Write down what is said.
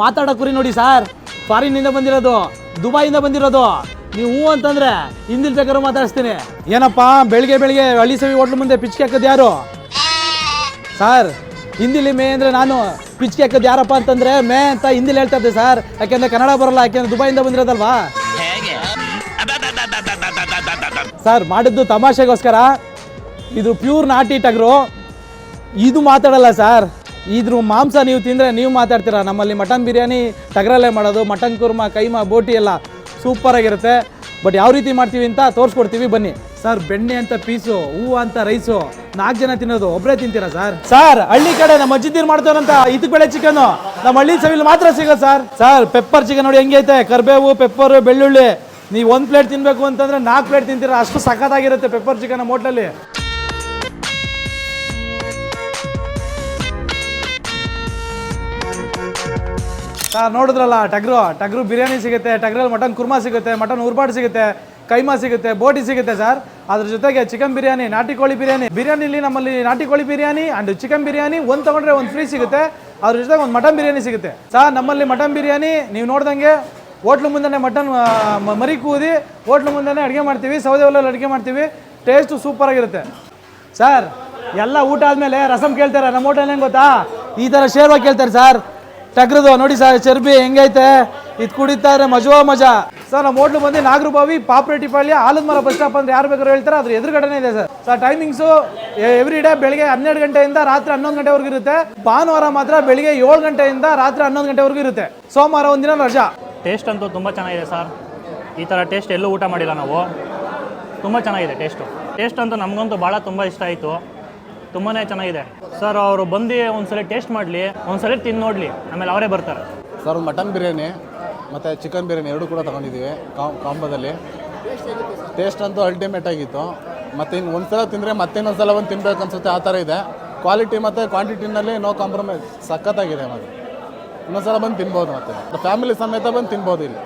ಮಾತಾಡೋ ಕುರಿ ನೋಡಿ ಸರ್. ಫಾರಿನ್ನಿಂದ ಬಂದಿರೋದು ದುಬೈಯಿಂದ ಬಂದಿರೋದು. ನೀವು ಹೂ ಅಂತಂದ್ರೆ ಹಿಂದಿಲ್ ಬೇಕಾದ್ರೂ ಮಾತಾಡಿಸ್ತೀನಿ. ಏನಪ್ಪಾ ಬೆಳಿಗ್ಗೆ ಬೆಳಿಗ್ಗೆ ಹಳ್ಳಿ ಸವಿ ಹೋಟ್ಲು ಮುಂದೆ ಪಿಚ್ಕೆ ಹಾಕೋದು ಯಾರು? ಸರ್ ಹಿಂದಿಲಿ ಮೇ ಅಂದರೆ ನಾನು ಪಿಚ್ಕೆ ಹಾಕೋದು ಯಾರಪ್ಪ ಅಂತಂದ್ರೆ ಮೇ ಅಂತ ಹಿಂದಿಲಿ ಹೇಳ್ತಾ ಇದ್ದೆ ಸರ್. ಯಾಕೆಂದ್ರೆ ಕನ್ನಡ ಬರಲ್ಲ ಯಾಕೆಂದ್ರೆ ದುಬೈಯಿಂದ ಬಂದಿರೋದಲ್ವಾ? ಸರ್ ಮಾಡಿದ್ದು ತಮಾಷೆಗೋಸ್ಕರ. ಇದು ಪ್ಯೂರ್ ನಾಟಿ ಟಗರು. ಇದು ಮಾತಾಡಲ್ಲ ಸರ್. ಇದ್ರ ಮಾಂಸ ನೀವು ತಿಂದರೆ ನೀವು ಮಾತಾಡ್ತೀರಾ? ನಮ್ಮಲ್ಲಿ ಮಟನ್ ಬಿರಿಯಾನಿ ಟಗರಲ್ಲೇ ಮಾಡೋದು ಮಟನ್ ಕುರ್ಮಾ ಕೈಮಾ ಬೋಟಿ ಎಲ್ಲ ಸೂಪರಾಗಿರುತ್ತೆ ಬಟ್ ಯಾವ ರೀತಿ ಮಾಡ್ತೀವಿ ಅಂತ ತೋರಿಸ್ಕೊಡ್ತೀವಿ ಬನ್ನಿ. ಸರ್ ಬೆಣ್ಣೆ ಅಂತ ಪೀಸು ಹೂವು ಅಂತ ರೈಸು ನಾಲ್ಕು ಜನ ತಿನ್ನೋದು ಒಬ್ಬರೇ ತಿಂತೀರಾ ಸರ್ ಸರ್ ಹಳ್ಳಿ ಕಡೆ ನಮ್ಮ ಅಜ್ಜಿದ್ದೀರ್ ಮಾಡ್ತಾರಂತ ಇದಕ್ಕೆ ಬೆಳೆ ಚಿಕನ್ ನಮ್ಮ ಹಳ್ಳಿ ಸವಿಲ್ ಮಾತ್ರ ಸಿಗೋದು ಸರ್ ಸರ್ ಪೆಪ್ಪರ್ ಚಿಕನ್ ನೋಡಿ ಹೆಂಗೈತೆ ಕರ್ಬೇವು ಪೆಪ್ಪರು ಬೆಳ್ಳುಳ್ಳಿ. ನೀವು ಒಂದು ಪ್ಲೇಟ್ ತಿನ್ನಬೇಕು ಅಂತಂದ್ರೆ ನಾಲ್ಕು ಪ್ಲೇಟ್ ತಿಂತೀರಾ? ಅಷ್ಟು ಸಖತ್ತಾಗಿರುತ್ತೆ ಪೆಪ್ಪರ್ ಚಿಕನ್ ಹೋಟ್ಲಲ್ಲಿ. ನೋಡಿದ್ರಲ್ಲ, ಟಗ್ರು ಟಗ್ರು ಬಿರಿಯಾನಿ ಸಿಗುತ್ತೆ, ಟಗ್ರಲ್ಲಿ ಮಟನ್ ಕುರ್ಮಾ ಸಿಗುತ್ತೆ, ಮಟನ್ ಉರ್ಬಾಡ್ ಸಿಗುತ್ತೆ, ಕೈಮಾ ಸಿಗುತ್ತೆ, ಬೋಟಿ ಸಿಗುತ್ತೆ ಸರ್. ಅದ್ರ ಜೊತೆಗೆ ಚಿಕನ್ ಬಿರಿಯಾನಿ, ನಾಟಿ ಕೋಳಿ ಬಿರಿಯಾನಿ. ಬಿರಿಯಾನಿಲಿ ನಮ್ಮಲ್ಲಿ ನಾಟಿ ಕೋಳಿ ಬಿರಿಯಾನಿ ಆ್ಯಂಡ್ ಚಿಕನ್ ಬಿರಿಯಾನಿ ಒಂದು ತಗೊಂಡ್ರೆ ಒಂದು ಫ್ರೀ ಸಿಗುತ್ತೆ. ಅದ್ರ ಜೊತೆಗೆ ಒಂದು ಮಟನ್ ಬಿರಿಯಾನಿ ಸಿಗುತ್ತೆ. ಸರ್, ನಮ್ಮಲ್ಲಿ ಮಟನ್ ಬಿರಿಯಾನಿ, ನೀವು ನೋಡ್ದಂಗೆ ಹೋಟ್ಲು ಮುಂದೆ ಮಟನ್ ಮರಿ ಕೂದಿ ಹೋಟ್ಲು ಮುಂದೆನೇ ಅಡುಗೆ ಮಾಡ್ತೀವಿ, ಸೌದೆ ಒಲೆಯಲ್ಲಿ ಅಡುಗೆ ಮಾಡ್ತೀವಿ. ಟೇಸ್ಟು ಸೂಪರಾಗಿರುತ್ತೆ ಸರ್, ಎಲ್ಲ ಊಟ ಆದಮೇಲೆ ರಸಮ್ ಕೇಳ್ತಾರೆ. ನಮ್ಮ ಹೋಟೆಲ್ ಹೆಂಗೆ ಗೊತ್ತಾ? ಈ ಥರ ಶೇರ್ವಾಗಿ ಕೇಳ್ತಾರೆ ಸರ್. ಟಗ್ರದು, ನೋಡಿ ಸರ್, ಚರ್ಬಿ ಹೆಂಗೈತೆ? ಇದು ಕುಡಿತಾರೆ ಮಜವಾ ಮಜಾ. ಸರ್ ನಮ್ಮ ಹೋಟ್ಲು ಬಂದು ನಾಗರಬಾವಿ ಆಲದ ಮರ ಬಸ್ ಸ್ಟಾಪ್ ಅಂದ್ರೆ ಯಾರು ಬೇಕಾದ್ರೂ ಹೇಳ್ತಾರೆ, ಅದ್ರ ಎದುರುಗಡೆನೇ ಇದೆ sir. Sir timings every day ಬೆಳಿಗ್ಗೆ ಹನ್ನೆರಡು ಗಂಟೆಯಿಂದ ರಾತ್ರಿ ಹನ್ನೊಂದು ಗಂಟೆವರೆಗೂ ಇರುತ್ತೆ. ಭಾನುವಾರ ಮಾತ್ರ ಬೆಳಿಗ್ಗೆ ಏಳು ಗಂಟೆಯಿಂದ ರಾತ್ರಿ ಹನ್ನೊಂದು ಗಂಟೆವರೆಗೂ ಇರುತ್ತೆ. ಸೋಮವಾರ ಒಂದಿನ ರಜಾ. ಟೇಸ್ಟ್ ಅಂತೂ ತುಂಬ ಚೆನ್ನಾಗಿದೆ ಸರ್ ಈ ಥರ ಟೇಸ್ಟ್ ಎಲ್ಲೂ ಊಟ ಮಾಡಿಲ್ಲ ನಾವು. ತುಂಬ ಚೆನ್ನಾಗಿದೆ ಟೇಸ್ಟು ಟೇಸ್ಟ್ ಅಂತೂ ನಮಗಂತೂ ಭಾಳ ತುಂಬ ಇಷ್ಟ ಆಯಿತು. ತುಂಬಾ ಚೆನ್ನಾಗಿದೆ. ಸರ್ ಅವರು ಬಂದು ಒಂದ್ಸಲ ಟೇಸ್ಟ್ ಮಾಡಲಿ, ಒಂದ್ಸಲ ತಿಂದು ನೋಡಲಿ, ಆಮೇಲೆ ಅವರೇ ಬರ್ತಾರೆ. ಸರ್ ಮಟನ್ ಬಿರಿಯಾನಿ ಮತ್ತು ಚಿಕನ್ ಬಿರಿಯಾನಿ ಎರಡೂ ಕೂಡ ತೊಗೊಂಡಿದ್ದೀವಿ ಕಾಂಬೋದಲ್ಲಿ. ಟೇಸ್ಟ್ ಅಂತೂ ಅಲ್ಟಿಮೇಟ್ ಆಗಿತ್ತು. ಮತ್ತು ಇನ್ನು ಒಂದು ಸಲ ತಿಂದರೆ ಮತ್ತೆ ಇನ್ನೊಂದು ಸಲ ಒಂದು ತಿನ್ಬೇಕು ಅನ್ಸುತ್ತೆ ಆ ಥರ ಇದೆ. ಕ್ವಾಲಿಟಿ ಮತ್ತು ಕ್ವಾಂಟಿಟಿನಲ್ಲಿ ನೋ ಕಾಂಪ್ರಮೈಸ್ ಸಖತ್ತಾಗಿದೆ ಮತ್ತೆ ಇನ್ನೊಂದು ಸಲ ಬಂದು ತಿನ್ಬೋದು ಮತ್ತೆ. ಫ್ಯಾಮಿಲಿ ಸಮೇತ ಬಂದು ತಿನ್ಬೋದು ಇಲ್ಲಿ.